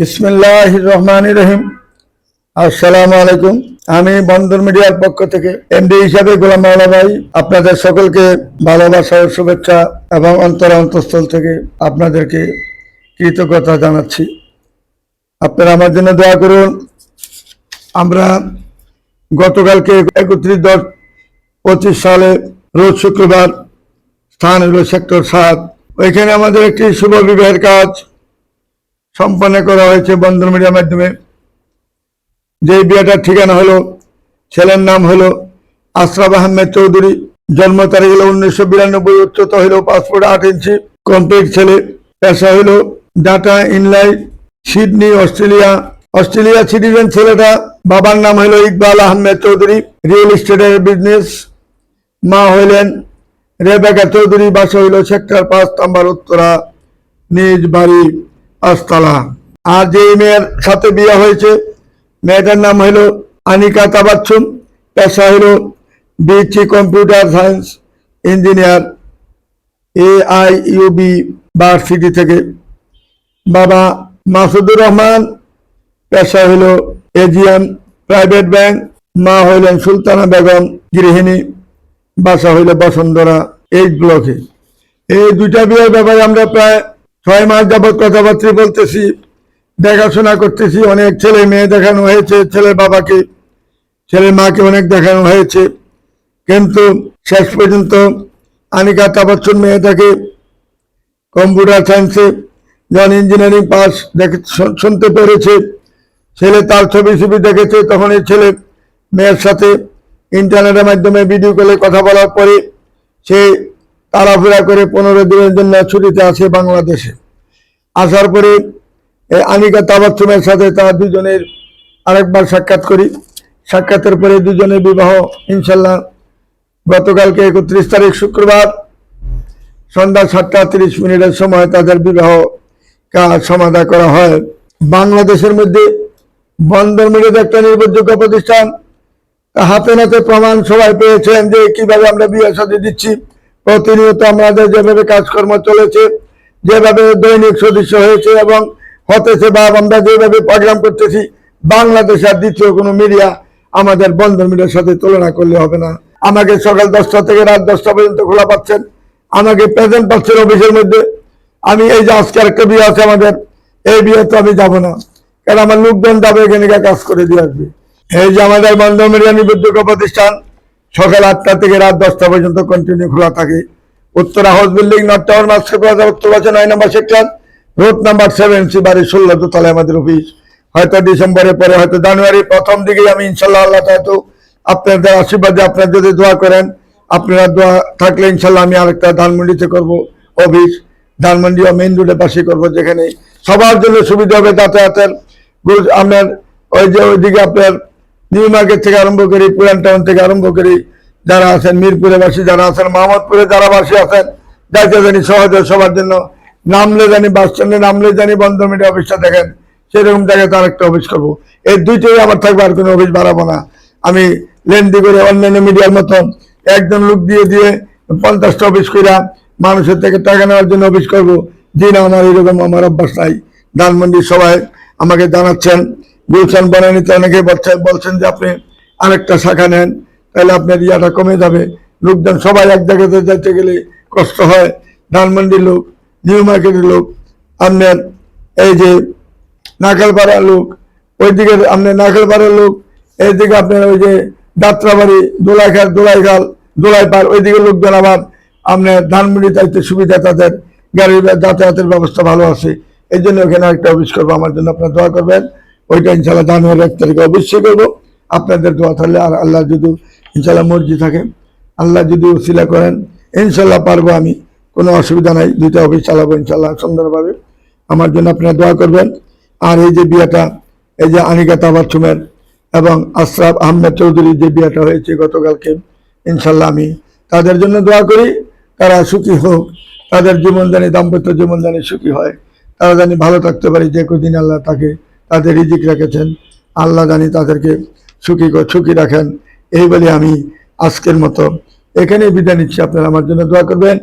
বিসমিল্লাহ রহমান রহিম আসসালামু আলাইকুম আমি বন্দর মিডিয়ার পক্ষ থেকে এমডি হিসাবে গোলাম মাওলা ভাই আপনাদের সকলকে ভালোবাসা ও শুভেচ্ছা এবং অন্তর অন্তঃস্থল থেকে আপনাদেরকে কৃতজ্ঞতা জানাচ্ছি। আপনারা আমার জন্য দোয়া করুন। আমরা গতকালকে একত্রিশ দশ পঁচিশ সালে রোজ শুক্রবার স্থান হলো সেক্টর সাত। ওইখানে আমাদের একটি শুভ বিবাহের কাজ সম্পন্ন করা হয়েছে বন্ধন মিডিয়ার মাধ্যমে। যে বিয়েটার ঠিকানা হলো, ছেলের নাম হলো আশরাফ আহমেদ চৌধুরী, জন্ম তারিখ হলো উনিশশো বিরানব্বই, উচ্চতা হলো পাসপোর্ট আট ইঞ্চি কমপ্লিট ছেলে। পেশা হলো data inline Sydney Australia Australia citizen ছেলেটা, বাবার নাম হলো ইকবাল আহমেদ চৌধুরী রিয়েল এস্টেটের বিজনেস মা হইলেন রেবেকা চৌধুরী, বাসা হইল সেক্টর পাঁচ নাম্বার উত্তরা। নিজ বাড়ি পাঁচতলা আর যে মেয়ের সাথে বিয়ে হয়েছে, মেয়েটার নাম হইল আনিকা তাবাচ্ছুম, পেশা হইল BSc computer science engineer A I U B varsity থেকে। বাবা মাসুদুর রহমান, পেশা হইল এজিএম প্রাইভেট ব্যাংক, মা হইলেন সুলতানা বেগম গৃহিণী, বাসা হইল বসুন্ধরা এই ব্লকে। এই দুইটা বিয়ের ব্যাপারে আমরা প্রায় ছয় মাস যাবৎ কথাবার্তা বলতেছি, দেখাশোনা করতেছি, অনেক ছেলে মেয়ে দেখানো হয়েছে ছেলে বাবাকে ছেলে মাকে অনেক দেখানো হয়েছে। কিন্তু শেষ পর্যন্ত আনিকা তাবাচ্চন মেয়েটাকে কম্পিউটার সায়েন্সে যখন ইঞ্জিনিয়ারিং পাস দেখে শুনতে পেরেছে। ছেলে তার ছবি ছবি দেখেছে, তখন এই ছেলে মেয়ের সাথে ইন্টারনেটের মাধ্যমে ভিডিও কলে কথা বলার পরে সে তাড়াফেরা করে পনেরো দিনের জন্য ছুটিতে আসে বাংলাদেশে। আসার পরে আনিকা তাবাচ্চুমের সাথে তারা দুজনের আরেকবার সাক্ষাৎ করি। সাক্ষাতের পরে দুজনের বিবাহ ইনশাল্লাহ গতকালকে একত্রিশ তারিখ শুক্রবার সন্ধ্যা সাতটা তিরিশ মিনিটের সময় তাদের বিবাহ কাজ সমাধা করা হয়। বাংলাদেশের মধ্যে বন্দর মিডিয়াতে একটা নির্ভরযোগ্য প্রতিষ্ঠান। হাতে নাতে প্রমাণ সবাই পেয়েছেন যে কীভাবে আমরা বিয়ে সাথে দিচ্ছি। প্রতিনিয়ত আমাদের যেভাবে কাজকর্ম চলেছে, যেভাবে দৈনিক সদস্য হয়েছে এবং হতেছে বা আমরা যেভাবে প্রোগ্রাম করতেছি, বাংলাদেশ আর দ্বিতীয় কোনো মিডিয়া আমাদের বন্ধন মিডিয়ার সাথে তুলনা করলে হবে না। আমাকে সকাল দশটা থেকে রাত দশটা পর্যন্ত খোলা পাচ্ছেন। আমাকে প্রেজেন্ট পাচ্ছেন অফিসের মধ্যে। আমি এই যে আজকে একটা বিয়ে আছে আমাদের, এই বিয়ে তো আমি যাব না। কারণ আমার লোকজন যাবে, এখানে কাজ করে দিয়ে আসবে। এই যে আমাদের বন্ধন মিডিয়া নিবদ্ধক প্রতিষ্ঠান সকাল আটটা থেকে রাত দশটা পর্যন্ত কন্টিনিউ খোলা থাকে। Uttara house building north tower master plaza উত্তর নয় নম্বর sector road number seven C বাড়ি ষোলো দোতলায় আমাদের অফিস হয়তো ডিসেম্বরের পরে, হয়তো জানুয়ারি প্রথম দিকেই আমি ইনশাল্লাহ আল্লাহ হয়তো আপনাদের আশীর্বাদে আপনারা যদি দোয়া করেন, আপনারা দোয়া থাকলে ইনশাল্লাহ আমি আরেকটা ধানমন্ডিতে করব অফিস ধানমন্ডি ও মেইন রোডে পাশে করব যেখানে সবার জন্য সুবিধা হবে যাতায়াতের। আপনার ওই যে ওইদিকে আপনার নিউ মার্কেট থেকে আরম্ভ করি পুরান টাউন থেকে আরম্ভ করি, যারা আছেন মিরপুরে বাসী যারা আছেন মোহাম্মদপুরে যারা বাসী আছেন, যাইতে জানি সহজে সবার জন্য, নামলে জানি বাস স্ট্যান্ডে, নামলে জানি বন্ধ মিডিয়া অফিসটা দেখেন, সেরকম জায়গায় তার একটা অফিস করব। এই দুইটাই আমার থাকবে, আর কোনো অফিস বাড়াবো না। আমি লেন্দি করে অন্যান্য মিডিয়ার মতন একজন লোক দিয়ে দিয়ে পঞ্চাশটা অফিস কইরা মানুষের থেকে টাকা নেওয়ার জন্য অফিস করব। জি না আমার এরকম আমার অভ্যাস নাই। ধানমন্ডি সবাই আমাকে জানাচ্ছেন। গুলশান বনানীতে অনেকে বলছেন বলছেন যে আপনি আরেকটা শাখা নেন, তাহলে আপনার ইয়াটা কমে যাবে। লোকজন সবাই এক জায়গাতে যাইতে গেলে কষ্ট হয়। ধানমন্ডির লোক, নিউ মার্কেটের লোক, আপনার এই যে নাকালপাড়ার লোক, ওইদিকে আপনার নাকালপাড়ার লোক, এইদিকে আপনার ওই যে যাত্রাবাড়ি দোলাইখাল দোলাইখাল দোলাইপাড়, ওইদিকে লোকজন আবার আপনার ধানমন্ডি যাইতে সুবিধা তাদের, গাড়ির যাতায়াতের ব্যবস্থা ভালো আছে। এই জন্য ওখানে একটা অফিস করব। আমার জন্য আপনার দোয়া করবেন। ওইটা ইনশাল্লাহ জানুয়ারি এক তারিখে অবশ্যই করব। আপনাদের দোয়া থাকলে আর আল্লাহ যদি ইনশাল্লাহ মর্জি থাকে, আল্লাহ যদি উসিলা করেন ইনশাল্লাহ পারব আমি। কোনো অসুবিধা নাই, দুইটা অফিস চালাবো ইনশাল্লাহ সুন্দরভাবে। আমার জন্য আপনারা দোয়া করবেন। আর এই যে বিয়েটা, এই যে আনিকা তাবাচ্ছুমের এবং আশরাফ আহমেদ চৌধুরীর যে বিয়েটা হয়েছে গতকালকে ইনশাল্লাহ আমি তাদের জন্য দোয়া করি। তারা সুখী হোক, তাদের জীবনদানী দাম্পত্য জীবনদানী সুখী হয়। তারা জানি ভালো থাকতে পারি, যে কদিন আল্লাহ তাকে তাদের রিজিক রেখেছেন। আল্লাহ জানি তাদেরকে সুখী সুখী রাখেন। এই বলে আমি আজকের মতো এখানেই বিদায় নিচ্ছি। আপনারা আমার জন্য দোয়া করবেন।